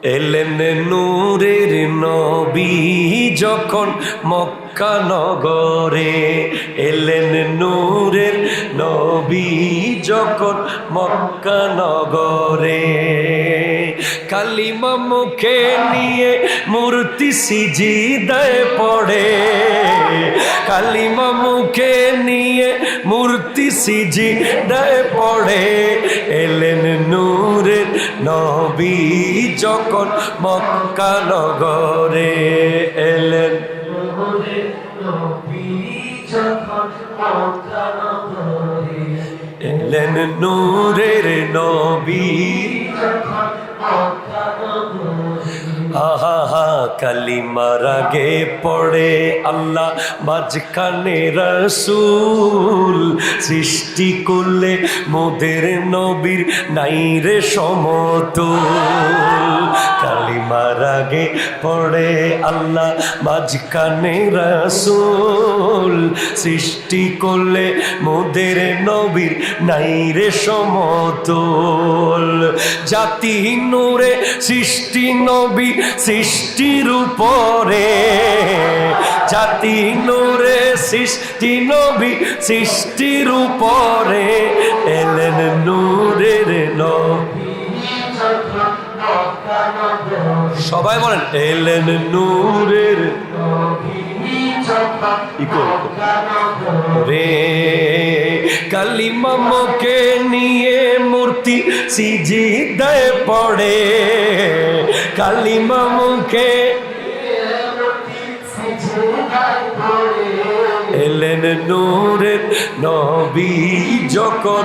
এলেন নূরের নবী যখন মক্কা নগরে। এলেন নূরের নবী যখন মক্কা নগরে। কালিমা মুখে নিয়ে মূর্তি সিজিদায় পড়ে। কালিমা মুখে নিয়ে মূর্তি সিজিদায় পড়ে। এলেন নূরের নবী যখন মক্কা নগরে এলেন। এলেন নূরের নবী। আহা কালিমার আগে পড়ে আল্লাহ মাঝখানে রসুল সৃষ্টি করলে মোদের নবীর নাই রে সমতুল। কালিমার আগে পড়ে আল্লাহ মাঝখানে রসুল সৃষ্টি করলে মোদের নবীর নাই রে সমতুল। জাতি নূরে সৃষ্টি নবী সৃষ্টির উপরে জাতি নূরে সৃষ্টি নবী সৃষ্টির উপরে এলেন নূরের নবী। সবাই বলেন, এলেন নূরের রে, কালিমা মুখে নিয়ে মূর্তি সিজিদায় পড়ে। কালিমা মুখে এলেন নূরের নবী যখন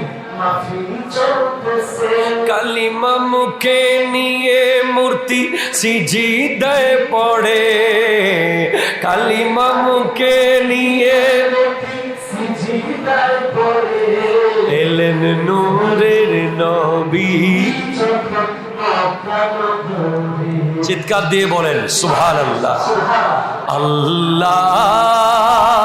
কালিমা মুখে নিয়ে মূর্তি সিজিদায় পড়ে। কালিমা মুখে নিয়ে এলেন নূরের নবী। চিৎকার দিয়ে বলেন সুভান আল্লাহ আল্লাহ।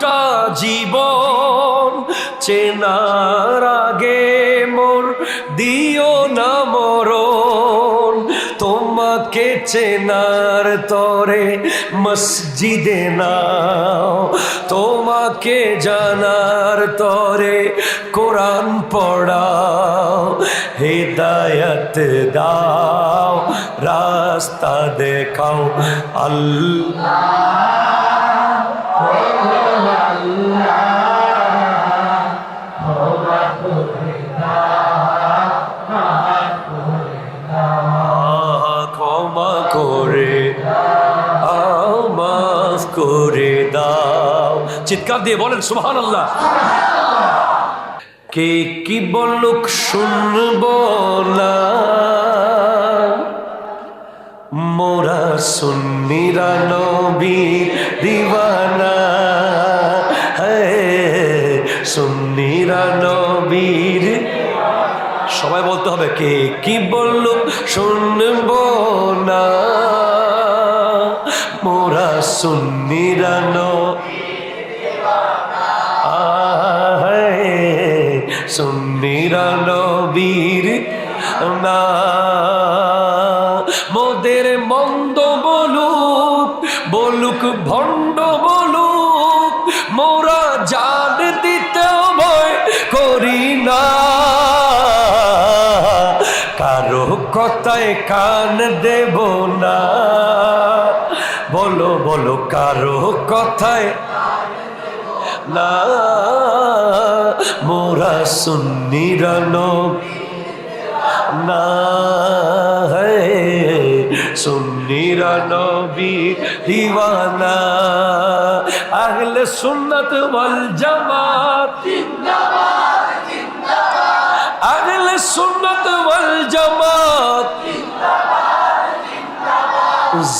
গোটা জীবন। চেনার আগে মোর দিও না মরণ। তোমাকে চেনার তরে মসজিদে নাও। তোমাকে জানার তরে কোরআন পড়াও। হেদায়ত দাও, রাস্তা দেখাও। আল্লাহ। চিৎকার দিয়ে বলেন সুবহান আল্লাহ কে কি বলুক শুনব না। মোরা সুন্নিরা নবী হ্যাঁ সুন্নিরা নবীর। সবাই বলতে হবে, কে কি বলল শুনব না। মোরা সুন্নিরানো না। কারও কথায় কান দেব না। বলো বলো, কারও কথায় না। মোরা সুন্নিরা না है সুন্নিরা নবী, দিওয়ানা। আহলে সুন্নত ওয়াল জামাত। আহলে সুন্নত ওয়াল জামাত।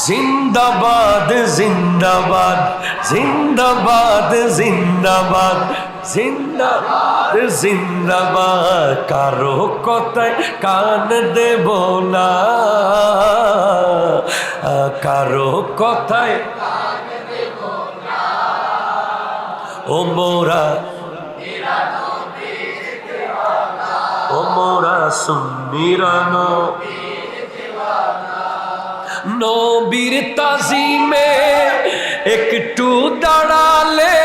জিন্দাবাদ জিন্দাবাদ জিন্দাবাদ জিন্দাবাদ জিন্দাবাদ জিন্দাবাদ। কারও কথায় কান দেব না। কারও কথায় ও মোরা ও মোরা সুন্নিরানো। নবীর তাজিমে একটু দাঁড়ালে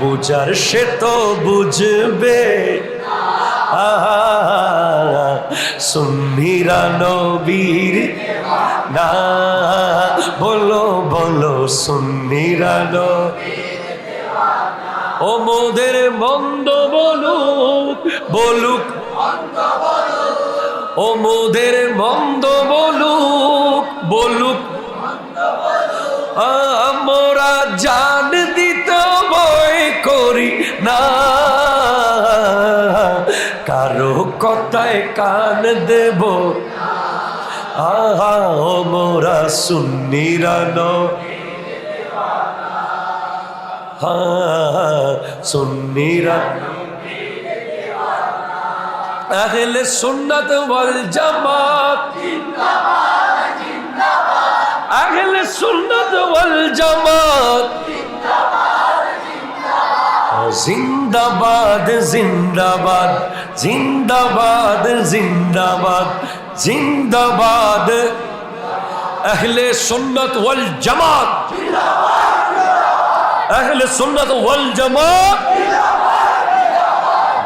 বুঝার সে তো বুঝবে। সুন্নিরা নবীর না। বলো বলো, সুন্নিরা ও মোদের মন্দ বলুক বলুক। ও মোদের মন্দ বলুক বলুক। আমরা জান কথায় কান দেব। আহা, ও মোরা সুন্নিরানো হ্যাঁ সুন্নিরা আহলে সুন্নাত ওয়াল জামাত। আহলে সুন্নাত ওয়াল জামাত। জিন্দাবাদ জিন্দাবাদ জিন্দাবাদ জিন্দাবাদ জিন্দাবাদ জিন্দাবাদ। আহলে সুন্নত ওয়াল জামাত। আহলে সুন্নত ওয়াল জামাত।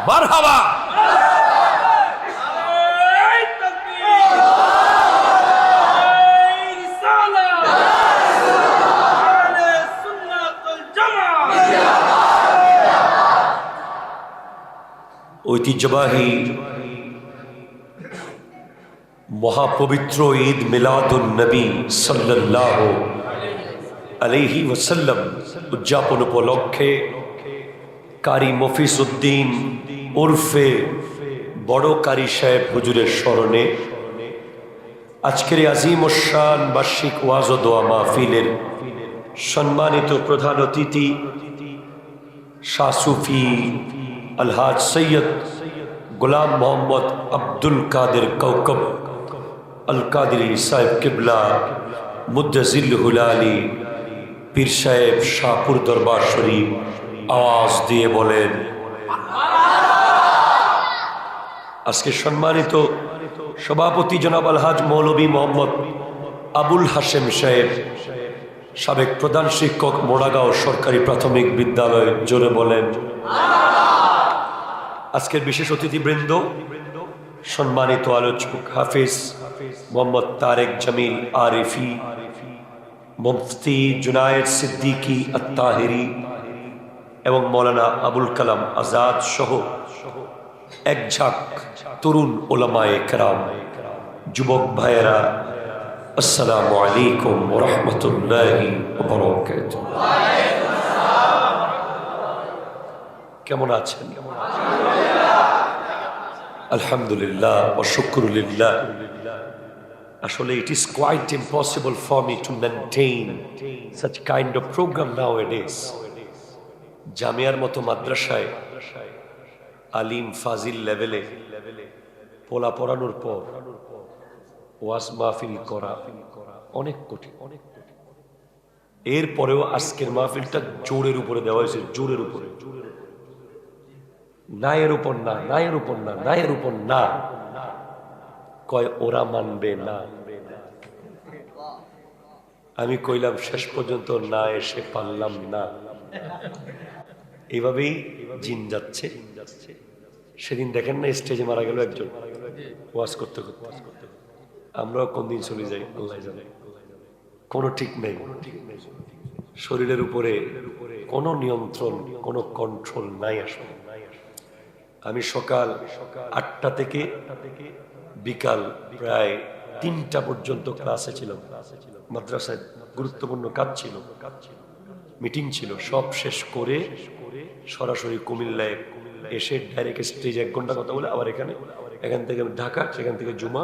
মারহাবা। ঐতিহ্যবাহী মহাপবিত্র ঈদ মিলাদুন নবী সাল্লাহ আলহি ওসাল্লাম উদযাপন উপলক্ষে কারি মফিস উদ্দিন ওরফে বড় কারি সাহেব হুজুরের স্মরণে আজকের আজিম ওসান বার্ষিক ওয়াজ দোয়া মাহফিলের সম্মানিত প্রধান অতিথি শাহ সুফি আলহাজ সৈয়দ গোলাম মোহাম্মদ আব্দুল কাদের কৌকব, আল কাদরি সাহেব কিবলা মুদ্দাজিল হুলালি পীর সাহেব শাহপুর দরবার শরীফ আওয়াজ দিয়ে বলেন। আজকে সম্মানিত সভাপতি জনাব আলহাজ মৌলভী মোহাম্মদ আবুল হাশেম সাহেব, সাবেক প্রধান শিক্ষক মোড়াগাঁও সরকারি প্রাথমিক বিদ্যালয় জোরে বলেন। আজকের বিশেষ অতিথিবৃন্দ, সম্মানিত আলোচক হাফিজ মোহাম্মদ তারেক জামিল আরিফি, মুফতি জুনায়েদ সিদ্দিকি আত্মাহেরি এবং মৌলানা আবুল কালাম আজাদ সহ এক ঝাঁক তরুণ ওলামায়ে কেরাম, যুবক ভাইয়েরা, আসসালামু আলাইকুম রহমতুল্লাহি কেমন আছেন? আলহামদুলিল্লাহ আসলে it is quite impossible for me to maintain such kind of programme now it is জামিয়ার মতো মাদ্রাসায় আলিম ফাজিল লেভেলে পোলা পড়ানোর পর ওয়াজ মাহফিল করা অনেক কঠিন অনেক কঠিন। এরপরেও আজকের মাহফিলটা জোরের উপরে দেওয়া হয়েছে, জোরের উপরে। নায়ের উপর না নায়ের উপর না নায়ের উপর না কয়, ওরা মানবে না। আমি কইলাম, শেষ পর্যন্ত না এসে পারলাম না। এইভাবেই জিন যাচ্ছে। সেদিন দেখেন না, স্টেজে মারা গেল একজন। ওয়াজ করতে করতে। আমরাও কোন দিন চলে যাই, আল্লাহ জানে। কোনো ঠিক নেই। শরীরের উপরে কোনো নিয়ন্ত্রণ, কোনো কন্ট্রোল নাই আসলে। আমি সকাল আটটা থেকে বিকাল প্রায় তিনটা পর্যন্ত ক্লাসে ছিলাম। মাদ্রাসায় গুরুত্বপূর্ণ কাজ ছিল। মিটিং ছিল। সব শেষ করে সরাসরি কুমিল্লায় এসে ডাইরেক্ট স্টেজ এক ঘণ্টা কথা বলে আবার এখানে, এখান থেকে ঢাকা, সেখান থেকে জুমা।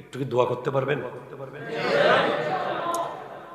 একটু কি দোয়া করতে পারবেন করতে পারবেন?